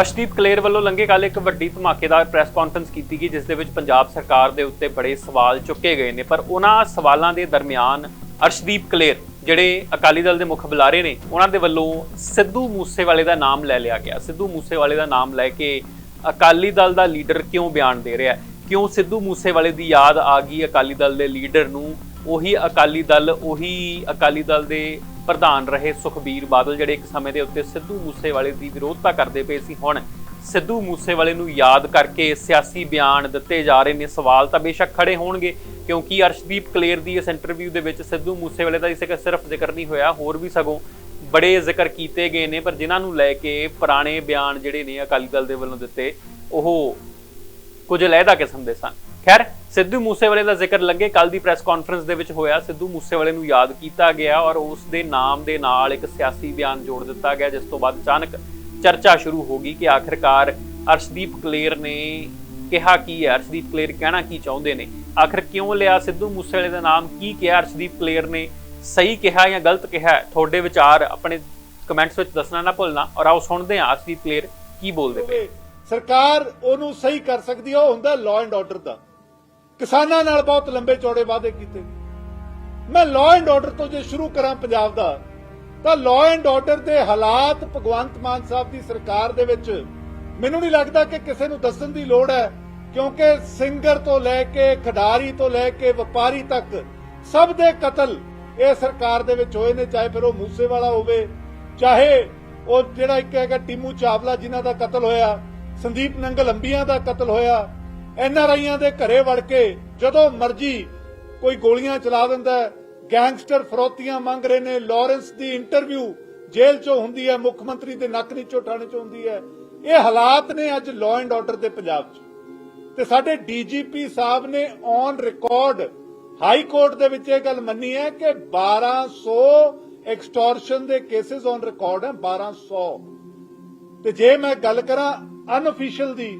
ਅਸ਼ਦੀਪ ਕਲੇਰ ਵੱਲੋਂ ਲੰਘੇ ਕੱਲ ਇੱਕ ਵੱਡੀ ਧਮਾਕੇਦਾਰ ਪ੍ਰੈਸ ਕਾਨਫਰੰਸ ਕੀਤੀ ਗਈ, ਜਿਸ ਦੇ ਵਿੱਚ ਪੰਜਾਬ ਸਰਕਾਰ ਦੇ ਉੱਤੇ ਬੜੇ ਸਵਾਲ ਚੁੱਕੇ ਗਏ ਨੇ। ਪਰ ਉਹਨਾਂ ਸਵਾਲਾਂ ਦੇ ਦਰਮਿਆਨ ਅਰਸ਼ਦੀਪ ਕਲੇਰ, ਜਿਹੜੇ ਅਕਾਲੀ ਦਲ ਦੇ ਮੁੱਖ ਬੁਲਾਰੇ ਨੇ, ਉਹਨਾਂ ਦੇ ਵੱਲੋਂ ਸਿੱਧੂ ਮੂਸੇਵਾਲੇ ਦਾ ਨਾਮ ਲੈ ਲਿਆ ਗਿਆ। ਸਿੱਧੂ ਮੂਸੇਵਾਲੇ ਦਾ ਨਾਮ ਲੈ ਕੇ ਅਕਾਲੀ ਦਲ ਦਾ ਲੀਡਰ ਕਿਉਂ ਬਿਆਨ ਦੇ ਰਿਹਾ ਕਿਉਂ ਸਿੱਧੂ ਮੂਸੇਵਾਲੇ ਦੀ ਯਾਦ ਆ ਗਈ ਅਕਾਲੀ ਦਲ ਦੇ ਲੀਡਰ ਨੂੰ? ਉਹੀ ਅਕਾਲੀ ਦਲ, ਉਹੀ ਅਕਾਲੀ ਦਲ ਦੇ ਪ੍ਰਧਾਨ ਰਹੇ ਸੁਖਬੀਰ ਬਾਦਲ, ਜਿਹੜੇ ਇੱਕ ਸਮੇਂ ਦੇ ਉੱਤੇ ਸਿੱਧੂ ਮੂਸੇਵਾਲੇ ਦੀ ਵਿਰੋਧਤਾ ਕਰਦੇ ਪਏ ਸੀ। ਹੁਣ ਸਿੱਧੂ ਮੂਸੇਵਾਲੇ ਨੂੰ ਯਾਦ ਕਰਕੇ ਸਿਆਸੀ ਬਿਆਨ ਦਿੱਤੇ ਜਾ ਰਹੇ ਨੇ। ਸਵਾਲ ਤਾਂ ਬੇਸ਼ੱਕ ਖੜੇ ਹੋਣਗੇ, ਕਿਉਂਕਿ ਅਰਸ਼ਦੀਪ ਕਲੇਰ ਦੀ ਇਸ ਇੰਟਰਵਿਊ ਦੇ ਵਿੱਚ ਸਿੱਧੂ ਮੂਸੇਵਾਲੇ ਦਾ ਇਸੇ ਸਿਰਫ ਜ਼ਿਕਰ ਨਹੀਂ ਹੋਇਆ, ਹੋਰ ਵੀ ਸਗੋਂ ਬੜੇ ਜ਼ਿਕਰ ਕੀਤੇ ਗਏ ਨੇ। ਪਰ ਜਿਨ੍ਹਾਂ ਨੂੰ ਲੈ ਕੇ ਪੁਰਾਣੇ ਬਿਆਨ ਜਿਹੜੇ ਨੇ ਅਕਾਲੀ ਦਲ ਦੇ ਵੱਲੋਂ ਦਿੱਤੇ, ਉਹ ਕੁਝ ਲਹਿਦਾ ਕਿਸਮ ਦੇ ਸਨ। ਖੈਰ, ਸਿੱਧੂ ਮੂਸੇਵਾਲੇ ਦਾ ਜ਼ਿਕਰ ਲੱਗੇ ਕੱਲ ਦੀ ਪ੍ਰੈਸ ਕਾਨਫਰੰਸ ਦੇ ਵਿੱਚ ਹੋਇਆ, ਸਿੱਧੂ ਮੂਸੇਵਾਲੇ ਨੂੰ ਯਾਦ ਕੀਤਾ ਗਿਆ ਔਰ ਉਸ ਦੇ ਨਾਮ ਦੇ ਨਾਲ ਇੱਕ ਸਿਆਸੀ ਬਿਆਨ ਜੋੜ ਦਿੱਤਾ ਗਿਆ, ਜਿਸ ਤੋਂ ਬਾਅਦ ਅਚਾਨਕ ਚਰਚਾ ਸ਼ੁਰੂ ਹੋ ਗਈ ਕਿ ਆਖਿਰਕਾਰ ਅਰਸ਼ਦੀਪ ਕਲੇਰ ਨੇ ਕਿਹਾ ਕੀ ਹੈ, ਅਰਸ਼ਦੀਪ ਕਲੇਰ ਕਹਿਣਾ ਕੀ ਚਾਹੁੰਦੇ ਨੇ? ਆਖਿਰ ਕਿਉਂ ਲਿਆ ਸਿੱਧੂ ਮੂਸੇਵਾਲੇ ਦਾ ਨਾਮ? ਕੀ ਕਿਹਾ ਅਰਸ਼ਦੀਪ ਕਲੇਰ ਨੇ? ਸਹੀ ਕਿਹਾ ਜਾਂ ਗਲਤ ਕਿਹਾ ਤੁਹਾਡੇ ਵਿਚਾਰ ਆਪਣੇ ਕਮੈਂਟਸ ਵਿੱਚ ਦੱਸਣਾ ਨਾ ਭੁੱਲਣਾ। ਔਰ ਆਓ ਸੁਣਦੇ ਹਾਂ ਅਰਸ਼ਦੀਪ ਕਲੇਰ ਕੀ ਬੋਲਦੇ ਪਏ। ਸਰਕਾਰ ਉਹਨੂੰ ਸਹੀ ਕਰ ਸਕਦੀ ਹੈ, ਉਹ ਹੁੰਦਾ ਲਾਅ ਐਂਡ ਆਰਡਰ ਦਾ। ਕਿਸਾਨਾਂ ਨਾਲ ਬਹੁਤ ਲੰਬੇ ਚੌੜੇ ਵਾਅਦੇ ਕੀਤੇ। ਮੈਂ ਲਾਅ ਐਂਡ ਆਰਡਰ ਤੋਂ ਜੇ ਸ਼ੁਰੂ ਕਰਾਂ ਪੰਜਾਬ ਦਾ, ਤਾਂ ਲਾਅ ਐਂਡ ਆਰਡਰ ਦੇ ਹਾਲਾਤ ਭਗਵੰਤ ਮਾਨ ਸਾਹਿਬ ਦੀ ਸਰਕਾਰ ਦੇ ਵਿੱਚ ਮੈਨੂੰ ਨਹੀਂ ਲੱਗਦਾ ਕਿ ਕਿਸੇ ਨੂੰ ਦੱਸਣ ਦੀ ਲੋੜ ਹੈ, ਕਿਉਂਕਿ ਸਿੰਗਰ ਤੋਂ ਲੈ ਕੇ, ਖਿਡਾਰੀ ਤੋਂ ਲੈ ਕੇ, ਵਪਾਰੀ ਤੱਕ ਸਭ ਦੇ ਕਤਲ ਇਹ ਸਰਕਾਰ ਦੇ ਵਿੱਚ ਹੋਏ ਨੇ, ਚਾਹੇ ਫਿਰ ਉਹ ਮੂਸੇਵਾਲਾ ਹੋਵੇ, ਚਾਹੇ ਉਹ ਜਿਹੜਾ ਇੱਕ ਹੈਗਾ ਟੀਮੂ ਚਾਵਲਾ ਜਿਨ੍ਹਾਂ ਦਾ ਕਤਲ ਹੋਇਆ, ਸੰਦੀਪ ਨੰਗਲ ਅੰਬੀਆਂ ਦਾ ਕਤਲ ਹੋਇਆ ਐਨ ਆਰ ਆਈਆਂ ਦੇ ਘਰੇ ਵੜ ਕੇ ਜਦੋਂ ਮਰਜ਼ੀ ਕੋਈ ਗੋਲੀਆਂ ਚਲਾ ਦਿੰਦਾ ਗੈਂਗਸਟਰ ਫਰੋਤੀਆਂ ਮੰਗ ਰਹੇ ਨੇ, ਲਾਰੈਂਸ ਦੀ ਇੰਟਰਵਿਊ ਜੇਲ੍ਹ 'ਚੋਂ ਹੁੰਦੀ ਹੈ, ਮੁੱਖ ਮੰਤਰੀ ਦੇ ਨੱਕ ਨੀਚੋਂ, ਠਾਣੇ 'ਚ ਹੁੰਦੀ ਹੈ। ਇਹ ਹਾਲਾਤ ਨੇ ਅੱਜ ਲਾਅ ਐਂਡ ਆਰਡਰ ਦੇ ਪੰਜਾਬ 'ਚ। ਤੇ ਸਾਡੇ ਡੀਜੀਪੀ ਸਾਹਿਬ ਨੇ ਔਨ ਰਿਕਾਰਡ ਹਾਈ ਕੋਰਟ ਦੇ ਵਿੱਚ ਇਹ ਗੱਲ ਮੰਨੀ ਹੈ ਕਿ 1200 ਐਕਸਟੋਰਸ਼ਨ ਦੇ ਕੇसेस ਔਨ ਰਿਕਾਰਡ ਹੈ 1200 ਤੇ ਜੇ ਮੈਂ ਗੱਲ ਕਰਾਂ ਅਨਅਫੀਸ਼ੀਅਲ ਦੀ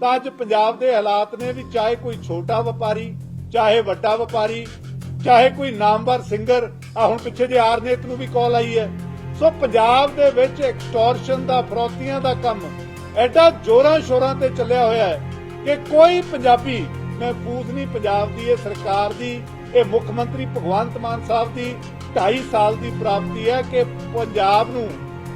ਤਾਂ ਅੱਜ ਪੰਜਾਬ ਦੇ ਹਾਲਾਤ ਨੇ ਵੀ ਚਾਹੇ ਕੋਈ ਛੋਟਾ ਵਪਾਰੀ, ਚਾਹੇ ਵੱਡਾ ਵਪਾਰੀ, ਚਾਹੇ ਕੋਈ ਨਾਮਵਰ ਸਿੰਗਰ ਆ ਹੁਣ ਪਿੱਛੇ ਜੇ ਆਰਨੇਤ ਨੂੰ ਵੀ ਕਾਲ ਆਈ ਹੈ। ਸੋ ਪੰਜਾਬ ਦੇ ਵਿੱਚ ਐਕਸਟੋਰਸ਼ਨ ਦਾ, ਫਰੋਤੀਆਂ ਦਾ ਕੰਮ ਐਡਾ ਜੋਰਾਂ ਸ਼ੋਰਾਂ ਤੇ ਚੱਲਿਆ ਹੋਇਆ ਹੈ ਕਿ ਕੋਈ ਪੰਜਾਬੀ ਮਹਿਫੂਜ਼ ਨਹੀਂ ਪੰਜਾਬ ਦੀ, ਇਹ ਸਰਕਾਰ ਦੀ, ਇਹ ਮੁੱਖ ਮੰਤਰੀ ਭਗਵੰਤ ਮਾਨ ਸਾਹਿਬ ਦੀ 2.5 ਸਾਲ ਦੀ ਪ੍ਰਾਪਤੀ ਹੈ ਕਿ ਪੰਜਾਬ ਨੂੰ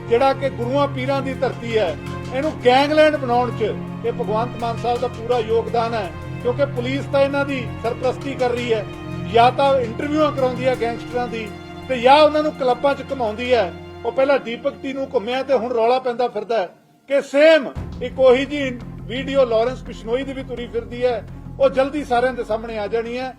ਜਿਹੜਾ ਕਿ ਗੁਰੂਆਂ ਪੀਰਾਂ ਦੀ ਧਰਤੀ ਹੈ ਇਹਨੂੰ ਗੈਂਗਲੈਂਡ ਬਣਾਉਣ 'ਚ ਇਹ ਭਗਵੰਤ ਮਾਨ ਸਾਹਿਬ ਦਾ ਪੂਰਾ ਯੋਗਦਾਨ ਹੈ, ਕਿਉਂਕਿ ਪੁਲਿਸ ਤਾਂ ਇਹਨਾਂ ਦੀ ਸਰਪ੍ਰਸਤੀ ਕਰ ਰਹੀ ਹੈ। ਜਾਂ ਤਾਂ ਇੰਟਰਵਿਊਆਂ ਕਰਾਉਂਦੀ ਹੈ ਗੈਂਗਸਟਰਾਂ ਦੀ, ਤੇ ਜਾਂ ਉਹਨਾਂ ਨੂੰ ਕਲੱਬਾਂ 'ਚ ਘਮਾਉਂਦੀ ਹੈ। ਉਹ ਪਹਿਲਾਂ ਦੀਪਕ ਟੀ ਨੂੰ ਘੁੰਮਿਆ ਤੇ ਹੁਣ ਰੌਲਾ ਪੈਂਦਾ ਫਿਰਦਾ ਹੈ। ਕਿ ਸੇਮ ਇੱਕ ਉਹੀ ਜੀ ਵੀਡੀਓ ਲਾਰੈਂਸ ਬਿਸ਼ਨੋਈ ਦੀ ਵੀ ਤੁਰੀ ਫਿਰਦੀ ਹੈ। ਉਹ ਜਲਦੀ ਸਾਰਿਆਂ ਦੇ ਸਾਹਮਣੇ ਆ ਜਾਣੀ ਹੈ।